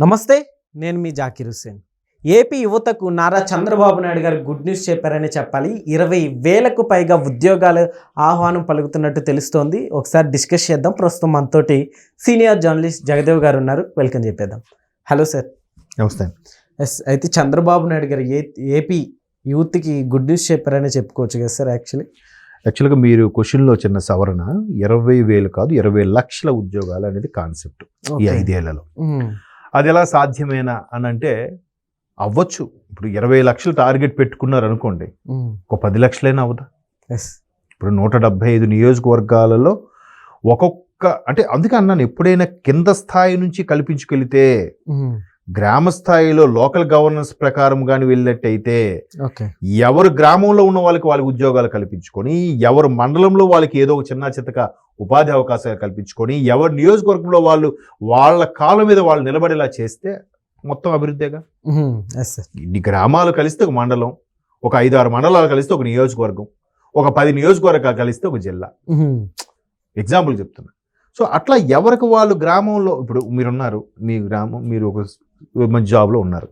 నమస్తే నేను మీ జాకిర్ హుస్సేన్. ఏపీ యువతకు నారా చంద్రబాబు నాయుడు గారు గుడ్ న్యూస్ చెప్పారని చెప్పాలి. ఇరవై వేలకు పైగా ఉద్యోగాలు ఆహ్వానం పలుకుతున్నట్టు తెలుస్తోంది. ఒకసారి డిస్కస్ చేద్దాం. ప్రస్తుతం మనతోటి సీనియర్ జర్నలిస్ట్ జగదేవ్ గారు ఉన్నారు. వెల్కమ్ చెప్పేద్దాం. Hello sir. నమస్తే. ఎస్ అయితే చంద్రబాబు నాయుడు గారు ఏ ఏపీ యూత్కి గుడ్ న్యూస్ చెప్పారని చెప్పుకోవచ్చు కదా సార్ యాక్చువల్లీ. యాక్చువల్గా మీరు క్వశ్చన్లో చిన్న సవరణ. ఇరవై వేలు కాదు ఇరవై లక్షల ఉద్యోగాలు అనేది కాన్సెప్ట్ ఈ ఐదేళ్ళలో. అది ఎలా సాధ్యమేనా అని అంటే అవ్వచ్చు. ఇప్పుడు ఇరవై లక్షలు టార్గెట్ పెట్టుకున్నారు అనుకోండి ఒక పది లక్షలైనా అవుదా ఎస్ ఇప్పుడు నూట డెబ్బై ఐదు నియోజకవర్గాలలో ఒక్కొక్క అంటే అందుకే అన్నాను ఎప్పుడైనా కింద స్థాయి నుంచి కల్పించుకెళితే గ్రామ స్థాయిలో లోకల్ గవర్నెన్స్ ప్రకారం కానీ వెళ్ళినట్టయితే ఎవరు గ్రామంలో ఉన్న వాళ్ళకి వాళ్ళకి ఉద్యోగాలు కల్పించుకొని ఎవరు మండలంలో వాళ్ళకి ఏదో ఒక చిన్న చిత్తక ఉపాధి అవకాశాలు కల్పించుకొని ఎవరు నియోజకవర్గంలో వాళ్ళు వాళ్ళ కాళ్ళ మీద వాళ్ళు నిలబడేలా చేస్తే మొత్తం అభివృద్ధిగా ఇన్ని గ్రామాలు కలిస్తే ఒక మండలం ఒక ఐదు ఆరు మండలాలు కలిస్తే ఒక నియోజకవర్గం ఒక పది నియోజకవర్గాలు కలిస్తే ఒక జిల్లా. ఎగ్జాంపుల్ చెప్తున్నా. సో అట్లా ఎవరికి వాళ్ళు గ్రామంలో ఇప్పుడు మీరున్నారు మీ గ్రామం మీరు ఒక మంచి జాబ్లో ఉన్నారు.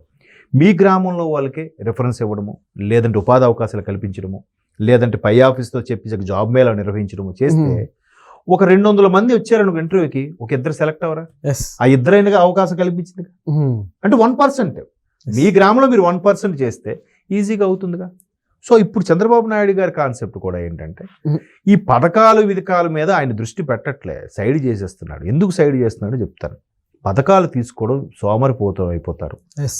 మీ గ్రామంలో వాళ్ళకి రెఫరెన్స్ ఇవ్వడము లేదంటే ఉపాధి అవకాశాలు కల్పించడము లేదంటే పై ఆఫీస్తో చెప్పి జాబ్ మేళ నిర్వహించడము చేస్తే. ఒక రెండు వందల మంది వచ్చారు ఇంటర్వ్యూకి ఒక ఇద్దరు సెలెక్ట్ అవరా ఆ ఇద్దరైనగా అవకాశం కల్పించింది అంటే వన్ పర్సెంట్. మీ గ్రామంలో మీరు వన్ పర్సెంట్ చేస్తే ఈజీగా అవుతుందిగా. సో ఇప్పుడు చంద్రబాబు నాయుడు గారి కాన్సెప్ట్ కూడా ఏంటంటే. ఈ పథకాలు విధకాల మీద ఆయన దృష్టి పెట్టట్లే. సైడ్ చేసేస్తున్నాడు. ఎందుకు సైడ్ చేస్తున్నాడో చెప్తాను. పథకాలు తీసుకోవడం సోమరిపోతం అయిపోతారు.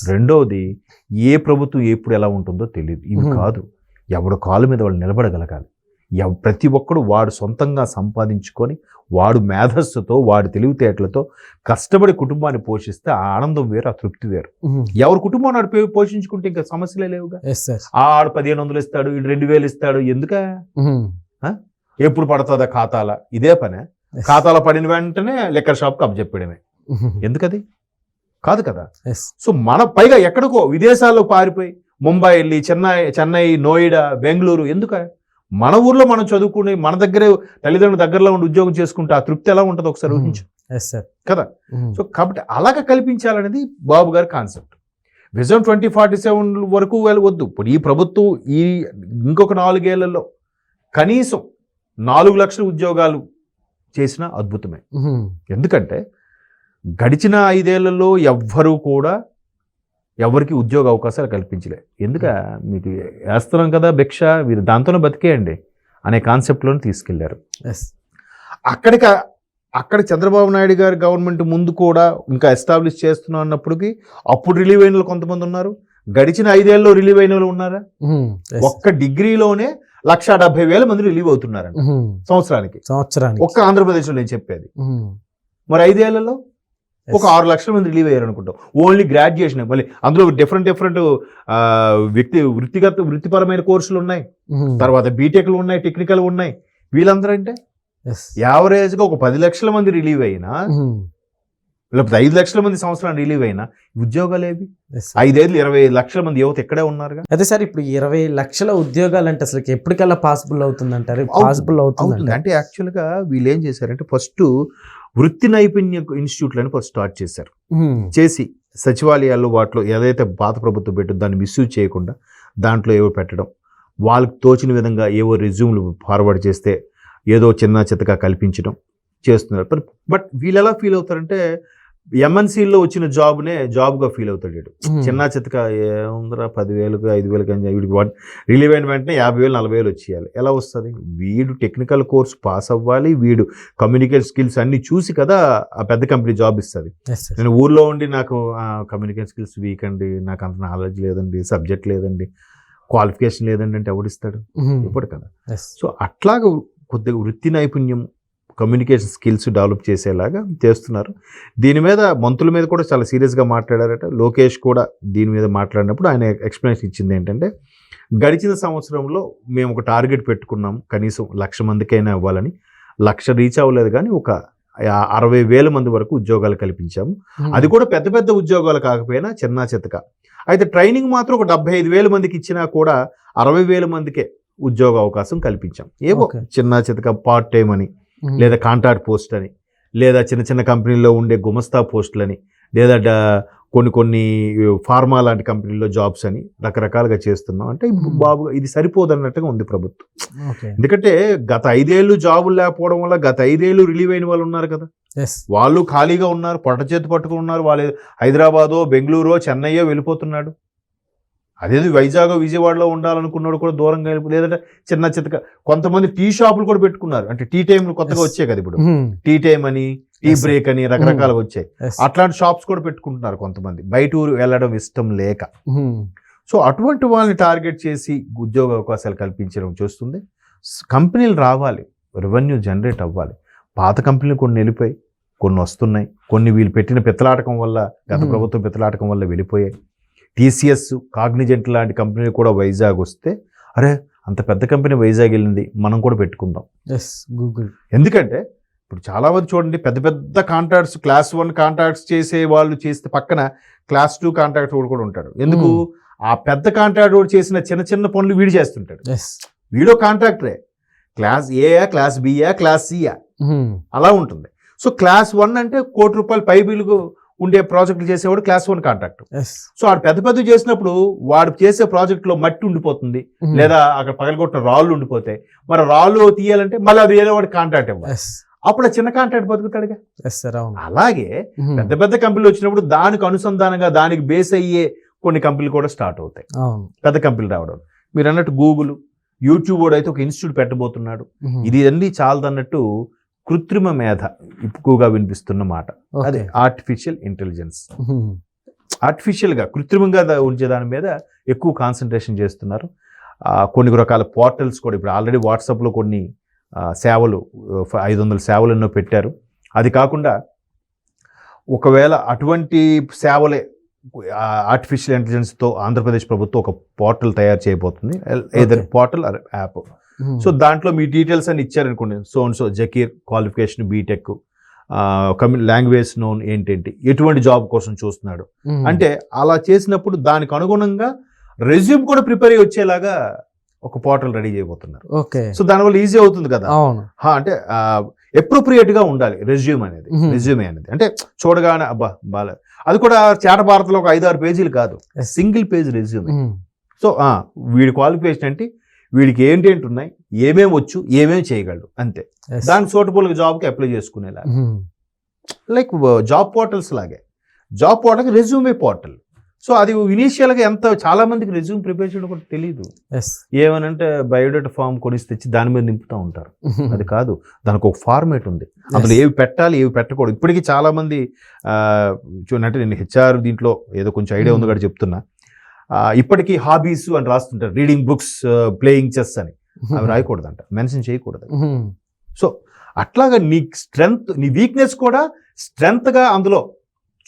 రెండవది ఏ ప్రభుత్వం ఎప్పుడు ఎలా ఉంటుందో తెలియదు ఇవి. కాదు. ఎవడు కాలు మీద వాళ్ళు నిలబడగలగాలి. ప్రతి ఒక్కడు వాడు సొంతంగా సంపాదించుకొని వాడు మేధస్సుతో వాడి తెలివితేటలతో కష్టపడి కుటుంబాన్ని పోషిస్తే ఆ ఆనందం వేరు ఆ తృప్తి వేరు. ఎవరు కుటుంబం నాడు పో- పోషించుకుంటే ఇంకా సమస్యలే లేవుగా? ఆడు పదిహేను వందలు ఇస్తాడు రెండు వేలు ఇస్తాడు ఎందుక? ఎప్పుడు పడుతుందా ఖాతాల? ఇదే పనే. ఖాతాలో పడిన వెంటనే లెక్కర్ షాప్కి అప్పచెప్పడమే ఎందుకది? కాదు కదా. సో మన పైగా ఎక్కడికో విదేశాల్లో పారిపోయి ముంబై వెళ్ళి చెన్నై చెన్నై నోయిడా బెంగళూరు ఎందుక? మన ఊర్లో మనం చదువుకుని మన దగ్గరే తల్లిదండ్రుల దగ్గరలో ఉండి ఉద్యోగం చేసుకుంటే ఆ తృప్తి ఎలా ఉంటుందో ఒకసారి Mhm. ఊహించు. కదా? సో కాబట్టి అలాగ కల్పించాలనేది Babu garu concept. Vision twenty forty seven వరకు వెళ్ళవద్దు ఇప్పుడు ఈ ప్రభుత్వం ఈ ఇంకొక నాలుగేళ్ళలో కనీసం నాలుగు లక్షల ఉద్యోగాలు చేసిన అద్భుతమే. ఎందుకంటే గడిచిన ఐదేళ్ళలో ఎవ్వరూ కూడా ఎవరికి ఉద్యోగ అవకాశాలు కల్పించలే. ఎందుక? మీకు వేస్తున్నాం కదా భిక్ష మీరు దాంతోనే బతికేయండి అనే కాన్సెప్ట్లోనే తీసుకెళ్ళారు. ఎస్ అక్కడికి అక్కడ చంద్రబాబు నాయుడు గారి గవర్నమెంట్ ముందు కూడా ఇంకా ఎస్టాబ్లిష్ చేస్తున్నాం అన్నప్పటికీ అప్పుడు రిలీవ్ అయిన వాళ్ళు కొంతమంది ఉన్నారు. గడిచిన ఐదేళ్ళలో రిలీవ్ అయిన వాళ్ళు ఉన్నారా? ఒక్క డిగ్రీలోనే లక్ష డెబ్బై వేల మంది రిలీవ్ అవుతున్నారంట సంవత్సరానికి. సంవత్సరానికి. ఒక్క ఆంధ్రప్రదేశ్లో నేను చెప్పేది. మరి ఐదేళ్ళలో? ఒక ఆరు లక్షల మంది రిలీవ్ అయ్యారు అనుకుంటాం. ఓన్లీ గ్రాడ్యుయేషన్ మళ్ళీ అందులో డిఫరెంట్ డిఫరెంట్ వ్యక్తి వృత్తిగత వృత్తిపరమైన కోర్సులు ఉన్నాయి. తర్వాత బీటెక్లు ఉన్నాయి టెక్నికల్ ఉన్నాయి. వీళ్ళందరూ అంటే. యావరేజ్గా ఒక పది లక్షల మంది రిలీవ్ అయినా. లేకపోతే ఐదు లక్షల మంది సంవత్సరాలు రిలీవ్ అయినా ఉద్యోగాలు ఏవి. ఐదేళ్ళు ఇరవై ఐదు లక్షల మంది యువత ఇక్కడే ఉన్నారుగా? అదే సార్ ఇప్పుడు ఇరవై లక్షల ఉద్యోగాలు అంటే అసలు ఎప్పటికల్లా పాసిబుల్ అవుతుంది. అంటారు పాసిబుల్ అవుతుంది. అవుతుంది అంటే యాక్చువల్గా వీళ్ళు ఏం చేశారంటే ఫస్ట్ వృత్తి నైపుణ్య ఇన్స్టిట్యూట్లని ఫస్ట్ స్టార్ట్ చేశారు. చేసి సచివాలయాల్లో వాటిలో ఏదైతే పాత ప్రభుత్వం పెట్టిందో దాన్ని మిస్యూజ్ చేయకుండా దాంట్లో ఏవో పెట్టడం వాళ్ళకి తోచిన విధంగా ఏవో రెజ్యూమ్లు ఫార్వర్డ్ చేస్తే ఏదో చిన్న చిత్తగా కల్పించడం చేస్తున్నారు. బట్ బట్ వీళ్ళు ఎలా ఫీల్ అవుతారంటే ఎంఎన్సీలో వచ్చిన జాబ్నే జాబ్గా ఫీల్ అవుతాడు వీడు. చిన్న చిత్తగా ఏముందిరా పదివేలకు ఐదు వేలకు అని వీడికి వన్ రిలీవ్ అయిన వెంటనే యాభై వేలు నలభై వేలు వచ్చేయాలి. ఎలా వస్తుంది? వీడు టెక్నికల్ కోర్స్ పాస్ అవ్వాలి వీడు కమ్యూనికేషన్ స్కిల్స్ అన్ని చూసి కదా ఆ పెద్ద కంపెనీ జాబ్ ఇస్తుంది. నేను ఊర్లో ఉండి నాకు కమ్యూనికేషన్ స్కిల్స్ వీక్ అండి నాకు అంత నాలెడ్జ్ లేదండి సబ్జెక్ట్ లేదండి క్వాలిఫికేషన్ లేదండి అంటే ఎవడిస్తాడు ఇప్పుడు కదా. సో అట్లాగా కొద్దిగా వృత్తి నైపుణ్యం కమ్యూనికేషన్ స్కిల్స్ డెవలప్ చేసేలాగా చేస్తున్నారు. దీని మీద మంత్రుల మీద కూడా చాలా సీరియస్గా మాట్లాడారట. లోకేష్ కూడా దీని మీద మాట్లాడినప్పుడు ఆయన ఎక్స్ప్లెనేషన్ ఇచ్చింది ఏంటంటే గడిచిన సంవత్సరంలో మేము ఒక టార్గెట్ పెట్టుకున్నాం కనీసం లక్ష మందికైనా ఇవ్వాలని. లక్ష రీచ్ అవ్వలేదు కానీ ఒక అరవై వేల మంది వరకు ఉద్యోగాలు కల్పించాము. అది కూడా పెద్ద పెద్ద ఉద్యోగాలు కాకపోయినా చిన్న చితక. అయితే ట్రైనింగ్ మాత్రం ఒక డెబ్బై ఐదు వేల మందికి ఇచ్చినా కూడా అరవై వేల మందికే ఉద్యోగ అవకాశం కల్పించాం. ఏవో. చిన్న చితక పార్ట్ టైం అని. లేదా కాంట్రాక్ట్ పోస్ట్ అని లేదా చిన్న చిన్న కంపెనీల్లో ఉండే గుమస్తా పోస్టులని లేదా కొన్ని కొన్ని ఫార్మా లాంటి కంపెనీల్లో జాబ్స్ అని రకరకాలుగా చేస్తున్నాం. అంటే. బాబు ఇది సరిపోదు అన్నట్టుగా ఉంది ప్రభుత్వం. ఎందుకంటే గత ఐదేళ్ళు జాబులు లేకపోవడం వల్ల గత ఐదేళ్ళు రిలీవ్ అయిన వాళ్ళు ఉన్నారు కదా. వాళ్ళు ఖాళీగా ఉన్నారు పొట్ట చేతి పట్టుకుని ఉన్నారు. వాళ్ళు హైదరాబాదో బెంగళూరో చెన్నయ్యో వెళ్ళిపోతున్నాడు. అదేది వైజాగ్ విజయవాడలో ఉండాలనుకున్నాడు కూడా దూరంగా లేదంటే చిన్న చిత్తక కొంతమంది టీ షాపులు కూడా పెట్టుకున్నారు. అంటే టీ టైంలు కొత్తగా. వచ్చాయి కదా ఇప్పుడు. Hmm. టీ టైం అని టీ. బ్రేక్ అని రకరకాలుగా వచ్చాయి. ఎస్ అట్లాంటి షాప్స్ కూడా పెట్టుకుంటున్నారు కొంతమంది. బయట ఊరు వెళ్ళడం ఇష్టం లేక. Hmm. సో అటువంటి వాళ్ళని టార్గెట్ చేసి ఉద్యోగ అవకాశాలు కల్పించడం చూస్తుంది. కంపెనీలు రావాలి. రెవెన్యూ జనరేట్ అవ్వాలి. పాత కంపెనీలు కొన్ని వెళ్ళిపోయి కొన్ని వస్తున్నాయి. కొన్ని వీళ్ళు పెట్టిన పెత్తలాటకం వల్ల గత Hmm. ప్రభుత్వం పెత్తలాటకం వల్ల వెళ్ళిపోయాయి. టీసీఎస్ కాగ్నిజెంట్ లాంటి కంపెనీలు కూడా వైజాగ్ వస్తే అరే అంత పెద్ద కంపెనీ వైజాగ్ వెళ్ళింది మనం కూడా పెట్టుకుందాం. ఎస్ గూగుల్ ఎందుకంటే ఇప్పుడు చాలా మంది చూడండి పెద్ద పెద్ద కాంట్రాక్ట్స్ క్లాస్ వన్ కాంట్రాక్ట్స్ చేసే వాళ్ళు చేస్తే పక్కన క్లాస్ టూ కాంట్రాక్ట్ వాడు కూడా ఉంటాడు ఎందుకు? ఆ పెద్ద కాంట్రాక్ట్ వాడు చేసిన చిన్న చిన్న పనులు వీడు చేస్తుంటాడు. వీడో కాంట్రాక్టరే. క్లాస్ ఏయా క్లాస్ బియా క్లాస్ సియా Hmm. అలా ఉంటుంది. సో క్లాస్ వన్ అంటే కోటి రూపాయలు పై బిల్లుకు ఉండే ప్రాజెక్టులు చేసేవాడు క్లాస్ వన్ కాంట్రాక్ట్. సో వాడు పెద్ద పెద్ద చేసినప్పుడు వాడు చేసే ప్రాజెక్ట్లో మట్టి ఉండిపోతుంది. లేదా అక్కడ పగలగొట్టిన రాళ్ళు ఉండిపోతాయి మరి రాళ్ళు తీయాలంటే మళ్ళీ అది వేరే వాడి కాంట్రాక్ట్ ఇవ్వాలి. అప్పుడు చిన్న కాంట్రాక్ట్ బతుకుతాడుగా? అలాగే. పెద్ద పెద్ద కంపెనీలు వచ్చినప్పుడు దానికి అనుసంధానంగా దానికి బేస్ అయ్యే కొన్ని కంపెనీలు కూడా స్టార్ట్ అవుతాయి. పెద్ద కంపెనీలు రావడం. మీరు అన్నట్టు గూగుల్ యూట్యూబ్ కూడా అయితే ఒక ఇన్స్టిట్యూట్ పెట్టబోతున్నాడు. ఇది అన్ని చాలదన్నట్టు కృత్రిమ మేధ ఎక్కువగా వినిపిస్తున్న మాట అదే ఆర్టిఫిషియల్ ఇంటెలిజెన్స్. ఆర్టిఫిషియల్గా కృత్రిమంగా ఉంచే దాని మీద ఎక్కువ కాన్సన్ట్రేషన్ చేస్తున్నారు కొన్ని రకాల పోర్టల్స్ కూడా ఇప్పుడు ఆల్రెడీ వాట్సాప్లో కొన్ని సేవలు ఐదు వందల సేవలు ఎన్నో పెట్టారు అది కాకుండా ఒకవేళ అటువంటి సేవలే ఆర్టిఫిషియల్ ఇంటెలిజెన్స్తో ఆంధ్రప్రదేశ్ ప్రభుత్వం ఒక పోర్టల్ తయారు చేయబోతుంది ఏదైనా. Portal app. సో దాంట్లో మీ డీటెయిల్స్ అని ఇచ్చారనుకోండి. So and so Zakir qualification BTech కమ్యూ language known ఏంటేంటి ఎటువంటి జాబ్ కోసం చూస్తున్నాడు. Hmm. అంటే అలా చేసినప్పుడు దానికి అనుగుణంగా రెజ్యూమ్ కూడా ప్రిపేర్ అయ్యి వచ్చేలాగా ఒక పోర్టల్ రెడీ చేయబోతున్నారు. ఓకే. సో దానివల్ల ఈజీ అవుతుంది కదా. అంటే అప్రోప్రియేట్గా ఉండాలి రెజ్యూమ్ అనేది Mhm. రెజ్యూమే అనేది. అంటే చూడగానే అబ్బా బాలే. అది కూడా చేట భారత్లో ఒక ఐదు ఆరు పేజీలు కాదు. Single page resume. Hmm. So ఆ, వీడి క్వాలిఫికేషన్ అంటే వీడికి ఏంటేంటి ఉన్నాయి ఏమేమి వచ్చు? ఏమేమి చేయగలడు? అంతే. దానికి సూటబుల్ జాబ్కి అప్లై చేసుకునేలా. లైక్ జాబ్ పోర్టల్స్ లాగే. Job portal resume portal. So అది ఇనీషియల్గా ఎంత చాలా మందికి రెజ్యూమ్ ప్రిపేర్ చేయడం కూడా తెలియదు. ఏమనంటే బయోడేటా ఫామ్ కొనిసి తెచ్చి దాని మీద నింపుతూ ఉంటారు. అది కాదు. దానికి ఒక ఫార్మేట్ ఉంది. అందులో. ఏవి పెట్టాలి ఏవి పెట్టకూడదు. ఇప్పటికీ చాలా మంది చూడండి అంటే నేను హెచ్ఆర్ దీంట్లో ఏదో కొంచెం ఐడియా ఉంది. కూడా చెప్తున్నా. ఇప్పటికీ హాబీస్ అని రాస్తుంటారు. రీడింగ్ బుక్స్ ప్లేయింగ్ చెస్ అని. అవి రాయకూడదంట. మెన్షన్ చేయకూడదు. సో అట్లాగా నీ స్ట్రెంగ్త్ నీ వీక్నెస్ కూడా strength గా అందులో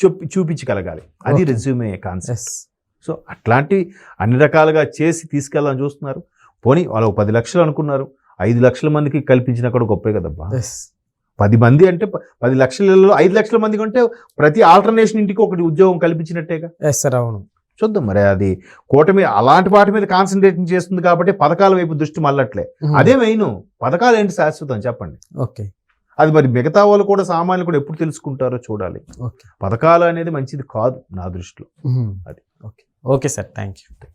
చూపి చూపించగలగాలి. అది. Resume concept. సో అట్లాంటి అన్ని రకాలుగా చేసి తీసుకెళ్ళాలని చూస్తున్నారు. పోనీ వాళ్ళు పది లక్షలు అనుకున్నారు. ఐదు లక్షల మందికి కల్పించినా కూడా గొప్పే కదబ్బా. పది మంది అంటే పది లక్షలలో ఐదు లక్షల మందికి అంటే ప్రతి ఆల్టర్నేషన్ ఇంటికి ఒకటి ఉద్యోగం కల్పించినట్టేగా? Yes, సార్ అవును. చూద్దాం మరి అది కూటమి అలాంటి వాటి మీద కాన్సన్ట్రేషన్ చేస్తుంది కాబట్టి పథకాల వైపు దృష్టి మళ్ళట్లే. అదే మెయిన్ పథకాలు ఏంటి శాశ్వతం చెప్పండి. ఓకే. అది మరి మిగతా వాళ్ళు కూడా సామాన్యులు కూడా ఎప్పుడు తెలుసుకుంటారో చూడాలి. పథకాలు అనేది మంచిది కాదు నా దృష్టిలో. అది. Okay. Okay sir. Thank you